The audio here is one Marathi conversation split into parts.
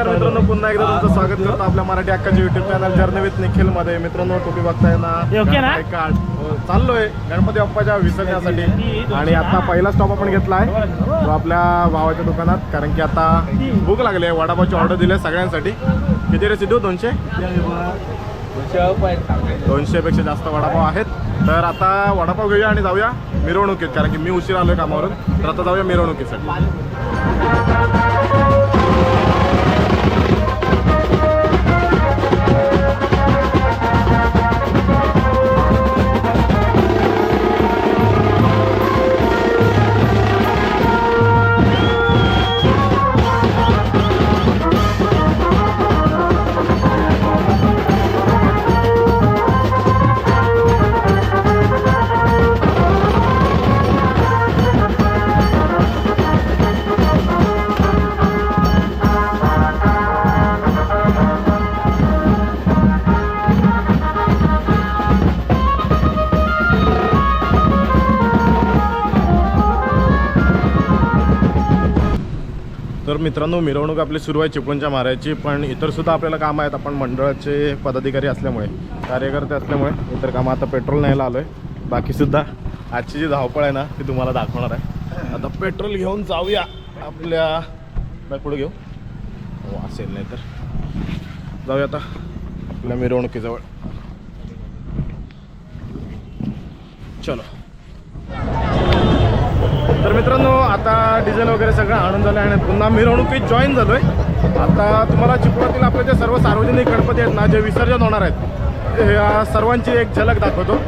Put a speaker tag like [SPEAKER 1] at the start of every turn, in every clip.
[SPEAKER 1] नमस्कार मित्रांनो पुन्हा एकदा तुमचं स्वागत करतो आपल्या मराठी अक्काच्या युट्यूब चॅनल जर्नी विथ निखिलमध्ये मित्रांनो टोपी बघताय ना कार्ड हो, चाललोय. गणपती बाप्पाच्या विसर्जनासाठी. आणि आता पहिला स्टॉप आपण घेतलाय. तो आपल्या भावाच्या दुकानात कारण की आता भूक लागली आहे. वडापावची ऑर्डर दिली आहे सगळ्यांसाठी. किती रे सिद्धू दोनशे? दोनशे पेक्षा जास्त वडापाव आहेत. तर आता वडापाव घेऊया आणि जाऊया मिरवणुकीत कारण की मी उशीर आलोय कामावरून. तर आता जाऊया मिरवणुकीसाठी. मित्रांनो मिरवणूक आपली सुरू आहे चिपळूणच्या मारायची पण इतर सुद्धा आपल्याला कामं आहेत. आपण मंडळाचे पदाधिकारी असल्यामुळे कार्यकर्ते असल्यामुळे इतर कामं आता पेट्रोल न्यायला आलो आहे बाकीसुद्धा आजची जी धावपळ आहे ना ती तुम्हाला दाखवणार आहे. आता पेट्रोल घेऊन जाऊया आपल्या पुढे घेऊ. हो असेल नाही तर जाऊया आता आपल्या मिरवणुकीजवळ. चलो. तर मित्रांनो आता डिझेल वगैरे सगळं आणून झालं आणि पुन्हा मिरवणुकीत जॉईन झालो आहे आता तुम्हाला चिपळातील आपले जे सर्व सार्वजनिक गणपती आहेत ना जे विसर्जन होणार आहेत या सर्वांची एक झलक दाखवतो.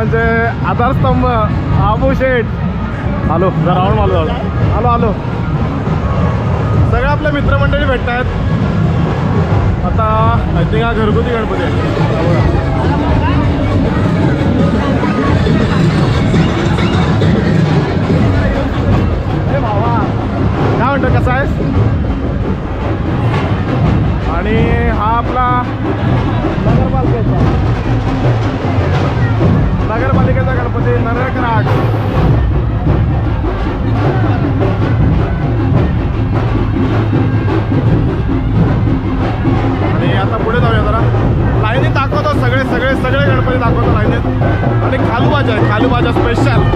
[SPEAKER 1] आपल्या सर्वांचे आधारस्तंभ आबू शेठ. हॅलो जरा राऊंड मारलो आलो आलो. सगळे आपले मित्रमंडळी भेटत आहेत आता आय थिंक हा घरगुती गणपती आहे भावा काय म्हणतो कसा आहेस? आणि हा आपला नगरपालिकेचा नगरपालिकेचा गणपती नरकराट आणि आता पुढे जाऊया जरा. लाईनी दाखवतो सगळे सगळे सगळे गणपती दाखवतो लाईनीत. आणि खालूबाजा आहे खालूबाजा स्पेशल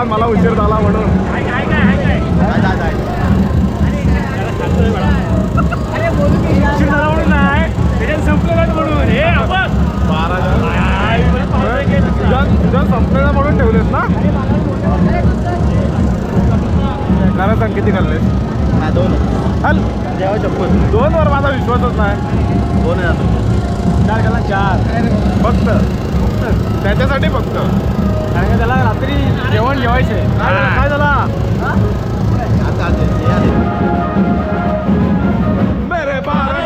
[SPEAKER 1] आणि मला उशीर झाला म्हणून. बारा तुझ्या संपलेला म्हणून ठेवलेस ना? खरं सांग किती खाल्लेस
[SPEAKER 2] दोन.
[SPEAKER 1] हल.
[SPEAKER 2] जेव्हा चप्पल.
[SPEAKER 1] दोन वर माझा विश्वासच नाही.
[SPEAKER 2] दोन आहे चार गेला चार
[SPEAKER 1] फक्त. त्याच्यासाठी फक्त.
[SPEAKER 2] कारण त्याला रात्री जेवण जेवायचे.
[SPEAKER 1] काय झाला. मेरे भारत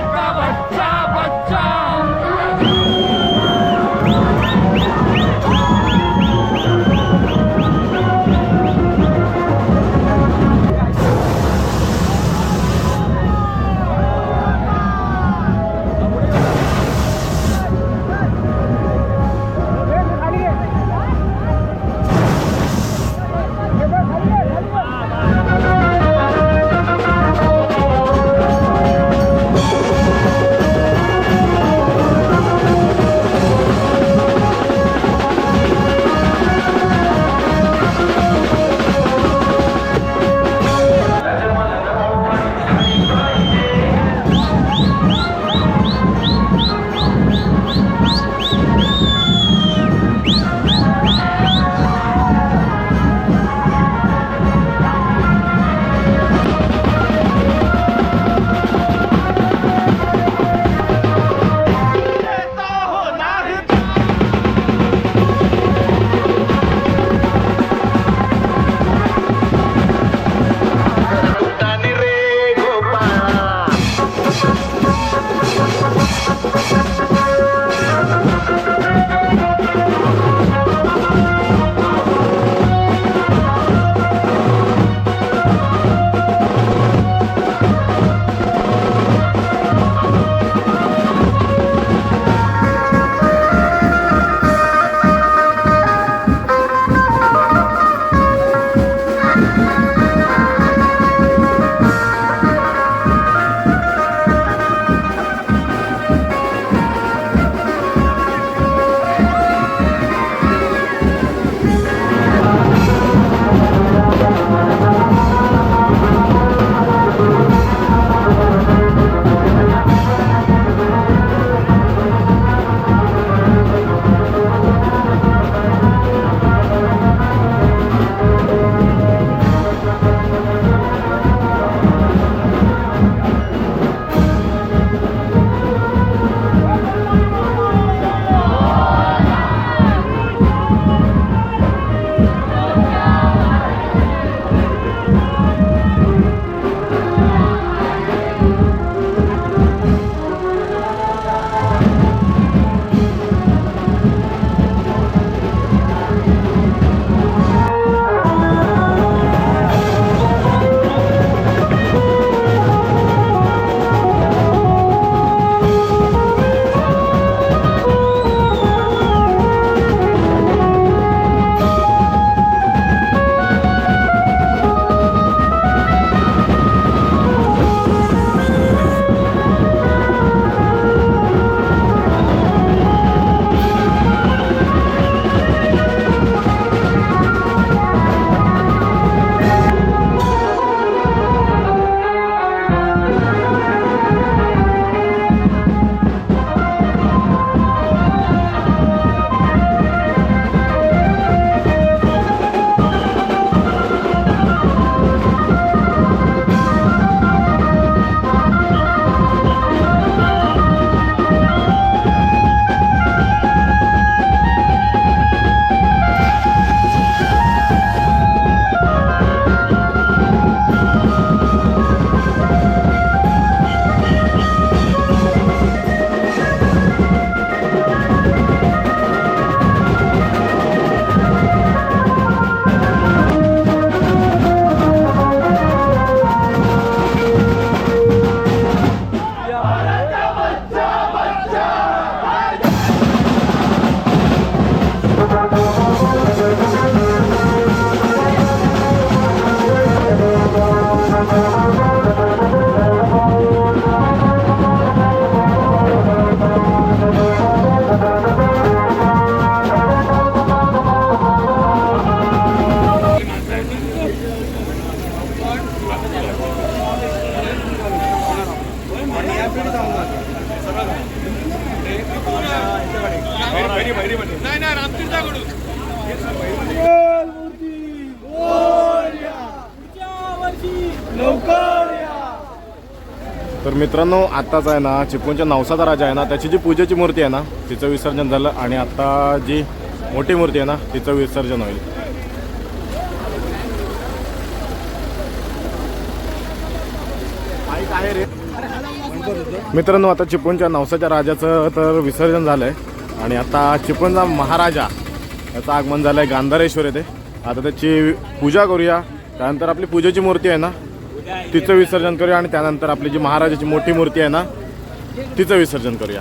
[SPEAKER 1] तर मित्रांनो आत्ताच आहे ना चिपळूणच्या नवसाचा राजा आहे ना त्याची जी पूजेची मूर्ती आहे ना तिचं विसर्जन झालं आणि आता जी मोठी मूर्ती आहे ना तिचं विसर्जन होईल. मित्रांनो आता चिपळूणच्या नवसाच्या राजाचं तर विसर्जन झालंय. आणि आता चिपळूणचा महाराजा याचं आगमन झालं आहे गांधारेश्वर येथे आता त्याची पूजा करूया त्यानंतर आपली पूजेची मूर्ती आहे ना तिचं विसर्जन करूया आणि त्यानंतर आपली जी महाराजाची मोठी मूर्ती आहे ना तिचं विसर्जन करूया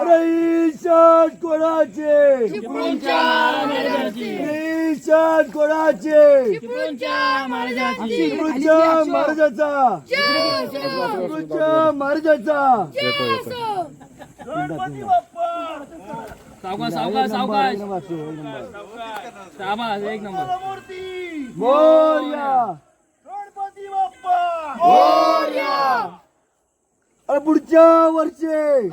[SPEAKER 2] अरे ईशान कोणाचे? ईशान कोणाचे? महाराजाचा महाराजाचा
[SPEAKER 1] येतो येतो
[SPEAKER 3] सावकाश सावकाश सावकाश. सावकाश एक नंबर.
[SPEAKER 2] मोर्या गणपती बाप्पा! पुढच्या वर्षी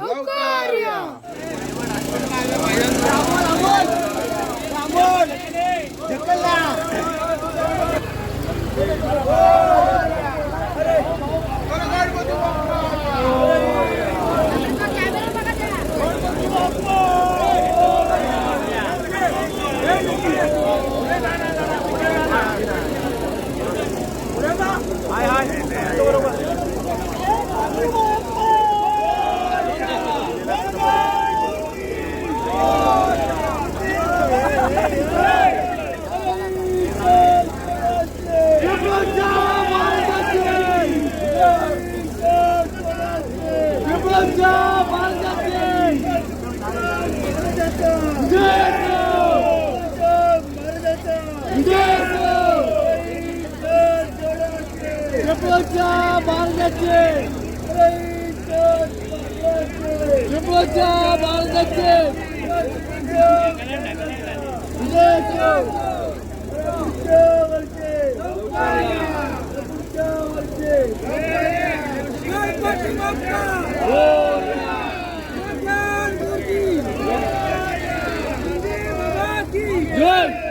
[SPEAKER 2] Republika Bangladesh! Republika Bangladesh! Good!